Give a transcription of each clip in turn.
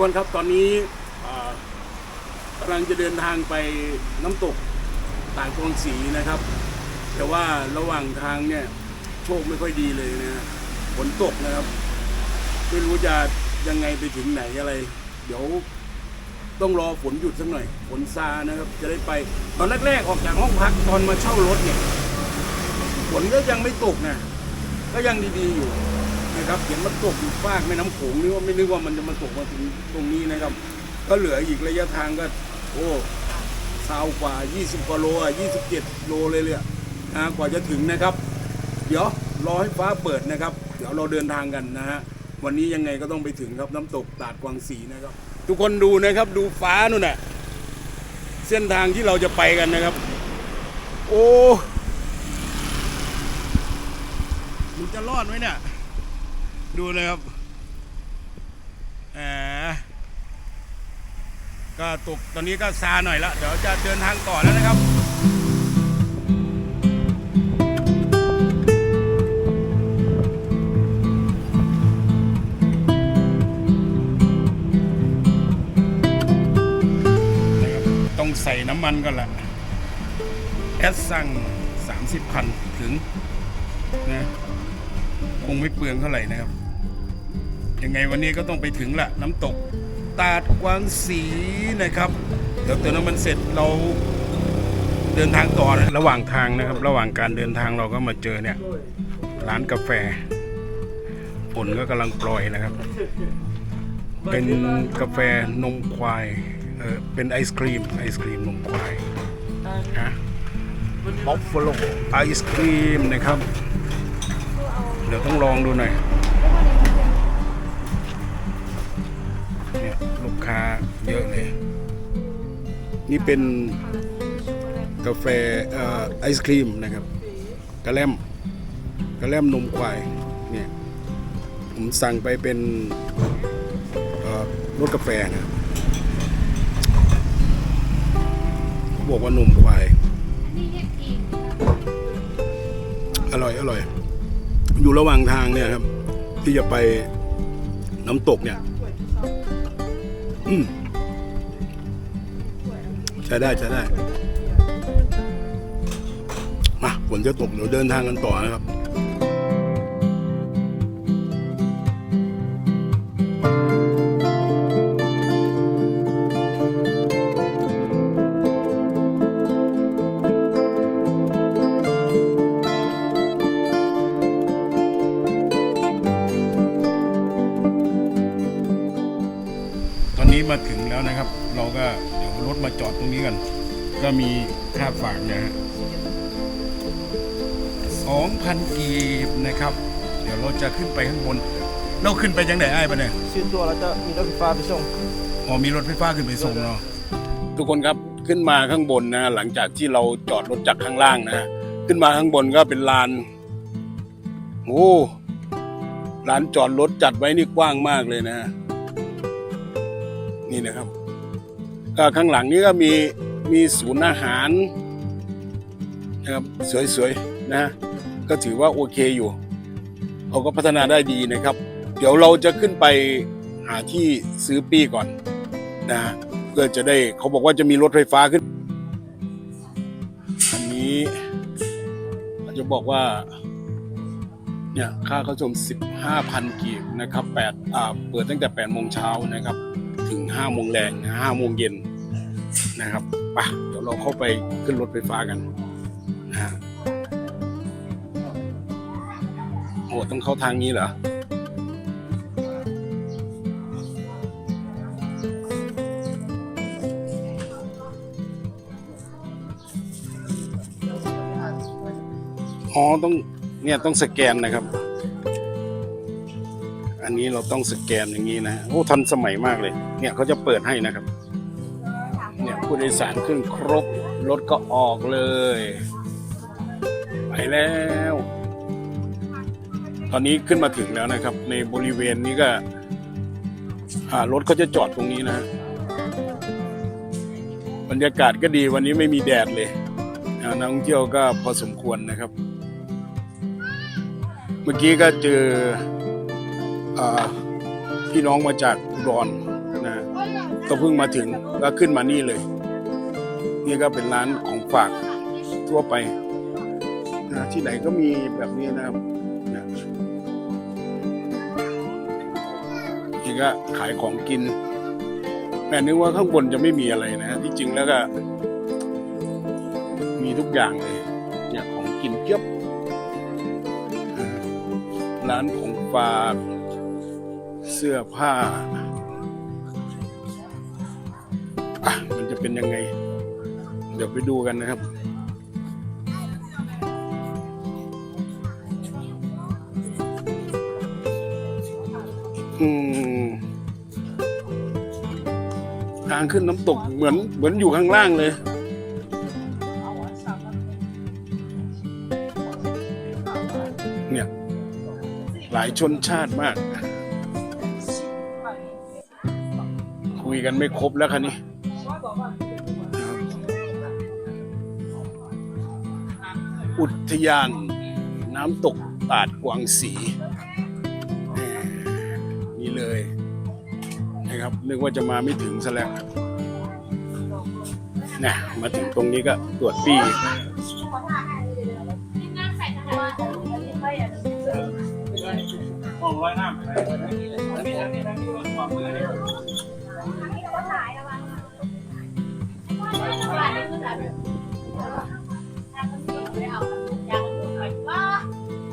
ทุกคนครับตอนนี้กำลังจะเดินทางไปน้ำตกต่างกวงศรีนะครับ แต่ว่าระหว่างทางเนี่ยโชคไม่ค่อยดีเลยนะฝนตกนะครับ ไม่รู้จะยังไงไปถึงไหนอะไร เดี๋ยวต้องรอฝนหยุดสักหน่อยฝนซานะครับ จะได้ไปตอนแรกๆออกจากห้องพักตอนมาเช่ารถเนี่ยฝนก็ยังไม่ตกนะก็ยังดีๆอยู่ นะครับเห็นมันตกอยู่ฟากแม่น้ำโขงนี่ว่าไม่นึกว่ามันจะมาตกมาถึงตรงนี้นะครับ ก็เหลืออีกระยะทางก็ โอ้ซาวกว่า 20กว่าโลอะ27 โลเลยเลยอะนะกว่าจะถึงนะครับ เดี๋ยวรอให้ฟ้าเปิดนะครับ เดี๋ยวเราเดินทางกันนะฮะวันนี้ยังไงก็ต้องไปถึงครับน้ำตกตาดกวางสีนะครับ ทุกคนดูนะครับดูฟ้านู่นน่ะเส้นทางที่เราจะไปกันนะครับ โอ้มันจะรอดไหมเนี่ย ดูเลยครับแหมก็ตกตอนนี้ก็ซาหน่อยล้วเดี๋ยวจะเดินทางต่อแล้วนะครับต้องใส่น้ำมันก่อนละแอดสั่ง 30คันถึงนะคงไม่เปลืองเท่าไหร่นะครับ ยังไงวันนี้ก็ต้องไปถึงละน้ำตกตาดกวางสีนะครับเดี๋ยวเติมน้ำมันเสร็จเราเดินทางต่อนะระหว่างทางนะครับ ระหว่างการเดินทางเราก็มาเจอเนี่ย ร้านกาแฟฝนก็กำลังโปรยนะครับ เป็นกาแฟนมควายเออเป็นไอศครีมไอศครีมนมควายฮะบ๊อฟฟาโลไอศครีมนะครับ เดี๋ยวต้องลองดูหน่อย เนี่ยลูกค้าเยอะเลย นี่เป็นกาแฟเอ่อไอศครีมนะครับกระแลมกระแลมนมควายเนี่ยผมสั่งไปเป็นรสกาแฟนะเขาบอกว่านมควายอร่อยอร่อย อยู่ระหว่างทางเนี่ยครับ ที่จะไปน้ำตกเนี่ย อืมใช้ได้ใช้ได้ มาฝนจะตกเดี๋ยวเดินทางกันต่อนะครับ ก็มีค่าฝากนะฮะสองพันกีบนะครับ เดี๋ยวเราจะขึ้นไปข้างบน เราขึ้นไปยังไหนไอ้ปะเนี่ยซื้อตัวแล้วจะมีรถไฟฟ้าไปส่งอ๋อมีรถไฟฟ้าขึ้นไปส่งเนาะทุกคนครับขึ้นมาข้างบนนะหลังจากที่เราจอดรถจากข้างล่างนะขึ้นมาข้างบนก็เป็นลานโอ้ลานจอดรถจัดไว้นี่กว้างมากเลยนะ นี่นะครับก็ข้างหลังนี้ก็มี มีศูนย์อาหารนะครับสวยๆนะก็ถือว่าโอเคอยู่เขาก็พัฒนาได้ดีนะครับ เดี๋ยวเราจะขึ้นไปหาที่ซื้อปี้ก่อนนะเพื่อจะได้เขาบอกว่าจะมีรถไฟฟ้าขึ้น อันนี้เขาจะบอกว่าเนี่ยค่าเข้าชม 15,000 กีบนะครับ8อ่าเปิดตั้งแต่8โมงเช้านะครับ ถึง5โมงแรงนะ5โมงเย็นนะครับ ปะเดี๋ยวเราเข้าไปขึ้นรถไฟฟ้ากันนะฮะโอ้ต้องเข้าทางนี้เหรออ๋อต้องเนี่ยต้องสแกนนะครับ อันนี้เราต้องสแกนอย่างนี้นะโอ้ทันสมัยมากเลย เนี่ยเขาจะเปิดให้นะครับ ผู้โดยสารขึ้นครบ รถก็ออกเลย ไปแล้ว ตอนนี้ขึ้นมาถึงแล้วนะครับ ในบริเวณนี้ก็รถเขาจะจอดตรงนี้นะฮะบรรยากาศก็ดีวันนี้ไม่มีแดดเลยนักท่องเที่ยวก็พอสมควรนะครับ เมื่อกี้ก็เจออพี่น้องมาจากอุดรนะก็เพิ่งมาถึงก็ขึ้นมานี่เลย นี่ก็เป็นร้านของฝากทั่วไปนะที่ไหนก็มีแบบนี้นะครับนะนี่ก็ขายของกินแม่นึกว่าข้างบนจะไม่มีอะไรนะที่จริงแล้วก็ มีทุกอย่างเลยเนี่ยของกินเพียบอ่าร้านของฝากเสื้อผ้า อะ มันจะเป็นยังไง ดี๋ยวไปดูกันนะครับ อืมทางขึ้นน้ำตกเหมือนเหมือนอยู่ข้างล่างเลยเนี่ย หลายชนชาติมาก คุยกันไม่ครบแล้วคันนี้ ทยานน้ำตกตาดกวางสีนี่เลยนะครับนึกว่าจะมาไม่ถึงซะแล้วนะมาถึงตรงนี้ก็ตรวจปี้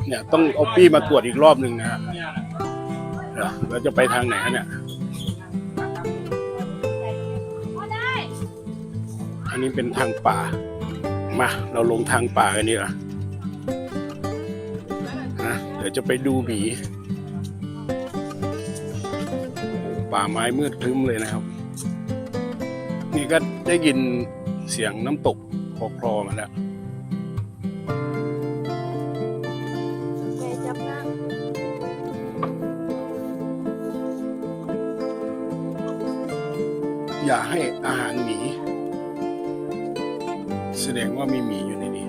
เนี่ยต้องเอาปี้มาตรวจอีกรอบหนึ่งนะฮะเดี๋ยวเราจะไปทางไหนฮะเนี่ย อันนี้เป็นทางป่า มา เราลงทางป่ากันดีกว่านะเดี๋ยวจะไปดูหมีป่าไม้มืดครึ้มเลยนะครับ นี่ก็ได้ยินเสียงน้ำตกคลอๆมาแล้ว ให้อาหารหมี แสดงว่ามีหมีอยู่ในนี้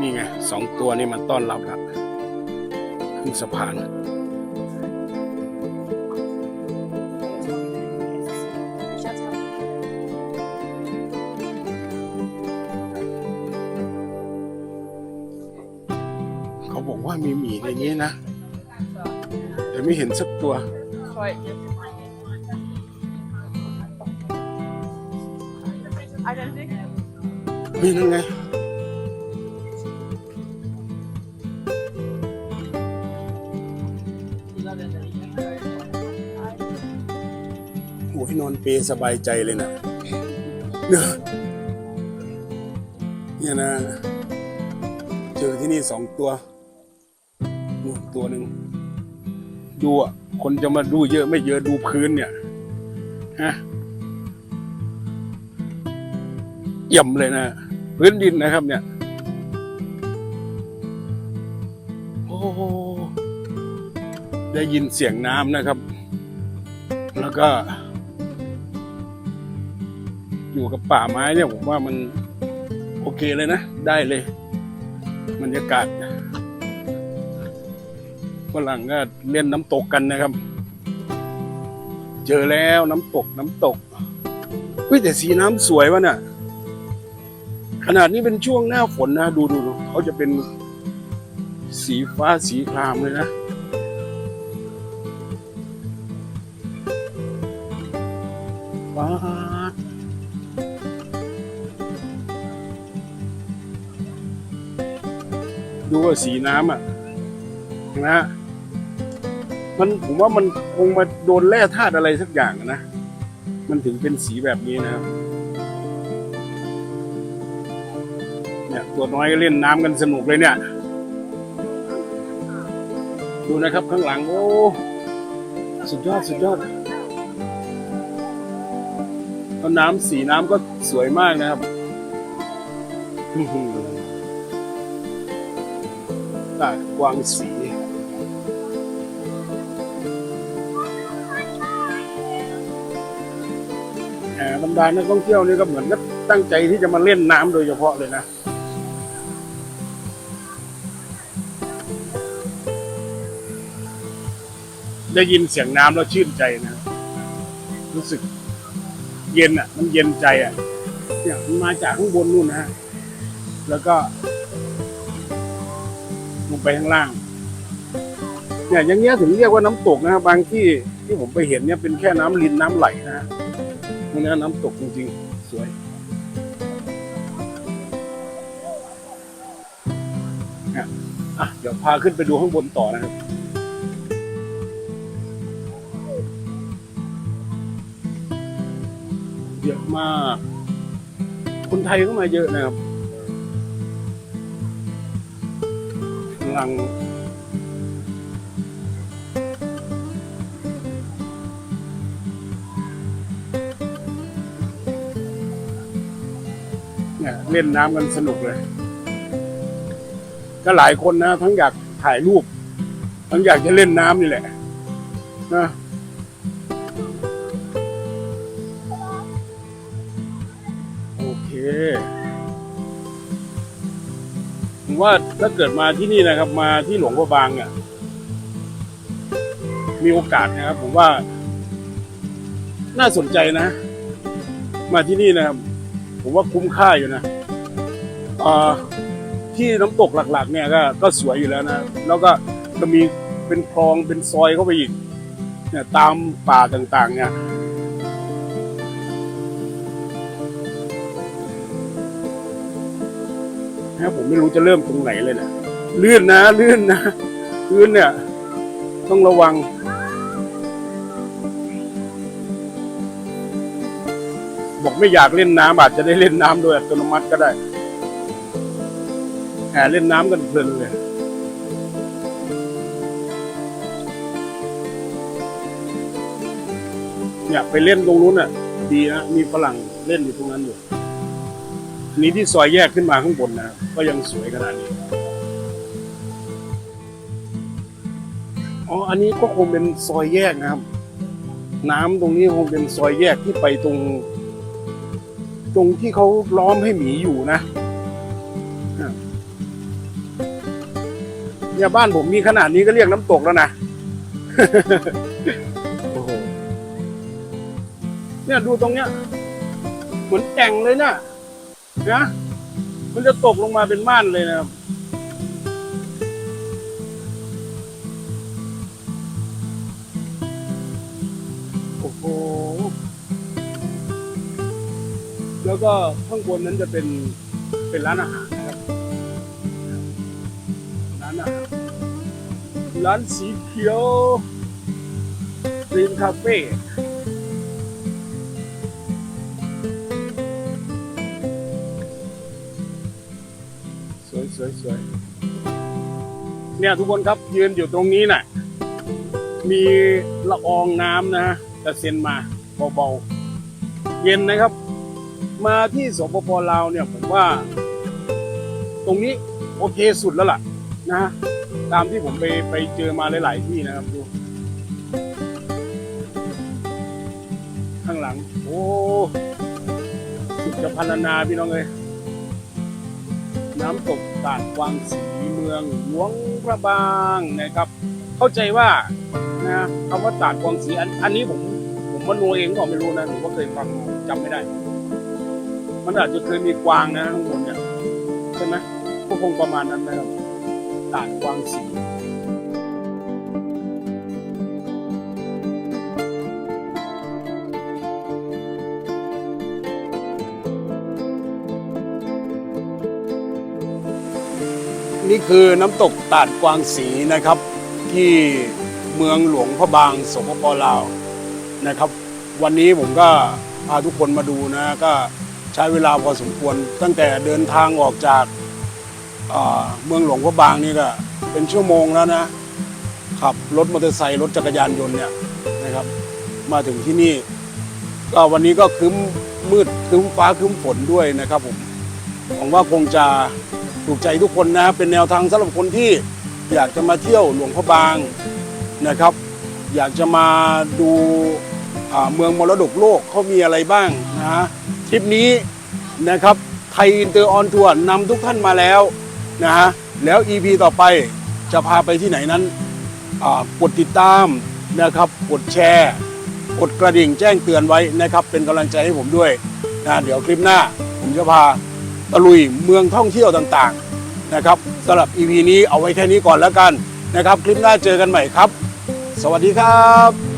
นี่ไงสองตัวนี้มันต้อนรับล้วขึ้นสะพานเขาบอกว่ามีหมีในนี้นะ แต่ไม่เห็นสักตัว นี่นั่นไงโอ้ยนอนเปรย์สบายใจเลยนะเนอะเนี่ยนะ เจอที่นี่สองตัวนู่นตัวหนึ่งดูอะ คนจะมาดูเยอะไม่เยอะดูพื้นเนี่ยฮะเยี่ยมเลยนะ พื้นดินนะครับ เนี่ย โอ้ได้ยินเสียงน้ำนะครับ แล้วก็ อยู่กับป่าไม้เนี่ยผมว่ามันโอเคเลยนะ ได้เลยบรรยากาศฝรั่งก็เล่นน้ำตกกันนะครับ เจอแล้วน้ำตกน้ำตกเฮ้ยแต่สีน้ำสวยวะเนี่ย ขนาดนี้เป็นช่วงหน้าฝนนะ ดูดูเขาจะเป็นสีฟ้าสีครามเลยนะฟ้าดูว่าสีน้ำอะนะมันผมว่ามันคงมาโดนแร่ธาตุอะไรสักอย่างนะ มันถึงเป็นสีแบบนี้นะครับ ตัวน้อยก็เล่นน้ำกันสนุกเลยเนี่ย ดูนะครับข้างหลัง โอ้ สุดยอดสุดยอดแล้วน้ำสีน้ำก็สวยมากนะครับตาดกวางสีแหมบรรดานักท่องเที่ยวนี่ก็เหมือนกับตั้งใจที่จะมาเล่นน้ำโดยเฉพาะเลยนะ ได้ยินเสียงน้ำแล้วชื่นใจนะ รู้สึกเย็นอะ มันเย็นใจอะเนี่ยมันมาจากข้างบนนู่นนะฮะแล้วก็ลงไปข้างล่าง เนี่ยอย่างเงี้ยถึงเรียกว่าน้ำตกนะครับบางที่ที่ผมไปเห็นเนี่ยเป็นแค่น้ำลินน้ำไหลนะฮะนี่นะน้ำตกจริงๆ สวยเนี่ยอะเดี๋ยวพาขึ้นไปดูข้างบนต่อนะครับ ยอะมาก คนไทยก็มาเยอะนะครับกำลังเนี่ยเล่นน้ำกันสนุกเลย ก็หลายคนนะ ทั้งอยากถ่ายรูป ทั้งอยากจะเล่นน้ำนี่แหละนะ ผมว่าถ้าเกิดมาที่นี่นะครับ มาที่หลวงพ่อบางเนี่ยมีโอกาสนะครับ ผมว่า น่าสนใจนะ มาที่นี่นะครับ ผมว่าคุ้มค่าอยู่นะที่น้ำตกหลัก ๆ เนี่ยก็ก็สวยอยู่แล้วนะ แล้วก็จะมีเป็นคลองเป็นซอยเข้าไปอีกเนี่ยตามป่าต่าง ๆ เนี่ย นะผมไม่รู้จะเริ่มตรงไหนเลยนะลื่นนะลื่นนะลื่นเนี่ย ต้องระวัง บอกไม่อยากเล่นน้ำอาจจะได้เล่นน้ำโดยอัตโนมัติก็ได้แหมเล่นน้ำกันเพลินเลยเนี่ยไปเล่นตรงนู้นน่ะ ดีนะมีฝรั่งเล่นอยู่ตรงนั้นอยู่ นี้ที่ซอยแยกขึ้นมาข้างบนนะก็ยังสวยขนาดนี้ อ๋อ อันนี้ก็คงเป็นซอยแยกนะครับ น้ำตรงนี้คงเป็นซอยแยกที่ไปตรง ตรงที่เขาล้อมให้หมีอยู่นะเนี่ยบ้านผมมีขนาดนี้ก็เรียกน้ำตกแล้วนะโอ้โหเนี่ยดูตรงเนี้ย เหมือนแก่งเลยนะ นะมันจะตกลงมาเป็นม่านเลยนะครับโอ้โหแล้วก็ข้างบนนั้นจะเป็นเป็นร้านอาหารนะครับร้านอาหารร้านสีเขียวรีนคาเฟ่ เนี่ยทุกคนครับยืนอยู่ตรงนี้น่ะ มีละอองน้ำนะฮะกระเซ็นมาเบาๆเย็นนะครับ มาที่สปปลาวเนี่ยผมว่า ตรงนี้โอเคสุดแล้วล่ะนะ ตามที่ผมไปไปเจอมาหลาย ๆ ที่นะครับดูข้างหลัง โอ้สุดจะพันนาพี่น้องเลยน้ำตกตาดกวางสี เมืองหลวงพระบางนะครับ เข้าใจว่านะคำว่าตาดกวางสีอันอันนี้ผมผมมโนเองก็ไม่รู้นะผมก็เคยฟังมาจำไม่ได้ มันอาจจะเคยมีกวางนะข้างบนเนี่ยใช่ไหมก็คงประมาณนั้นนะครับตาดกวางสี นี่คือน้ำตกตาดกวางสีนะครับ ที่เมืองหลวงพระบางสปปลาวนะครับ วันนี้ผมก็พาทุกคนมาดูนะก็ใช้เวลาพอสมควร ตั้งแต่เดินทางออกจากเมืองหลวงพระบางนี่ก็เป็นชั่วโมงแล้วนะขับรถมอเตอร์ไซค์รถจักรยานยนต์เนี่ยนะครับ มาถึงที่นี่ก็วันนี้ก็ครึ้มมืดครึ้มฟ้าครึ้มฝนด้วยนะครับผมหวังว่าคงจะ ถูกใจทุกคนนะเป็นแนวทางสำหรับคนที่อยากจะมาเที่ยวหลวงพระบางนะครับ อยากจะมาดูอ่าเมืองมรดกโลกเขามีอะไรบ้างนะฮะทริปนี้นะครับไทยอินเตอร์ออนทัวร์นำทุกท่านมาแล้วนะฮะแล้ว EP ต่อไปจะพาไปที่ไหนนั้นอ่ากดติดตามนะครับกดแชร์กดกระดิ่งแจ้งเตือนไว้นะครับ เป็นกำลังใจให้ผมด้วยนะเดี๋ยวคลิปหน้าผมจะพา ตะลุยเมืองท่องเที่ยวต่างๆนะครับสำหรับ EP นี้เอาไว้แค่นี้ก่อนแล้วกันนะครับ คลิปหน้าเจอกันใหม่ครับ สวัสดีครับ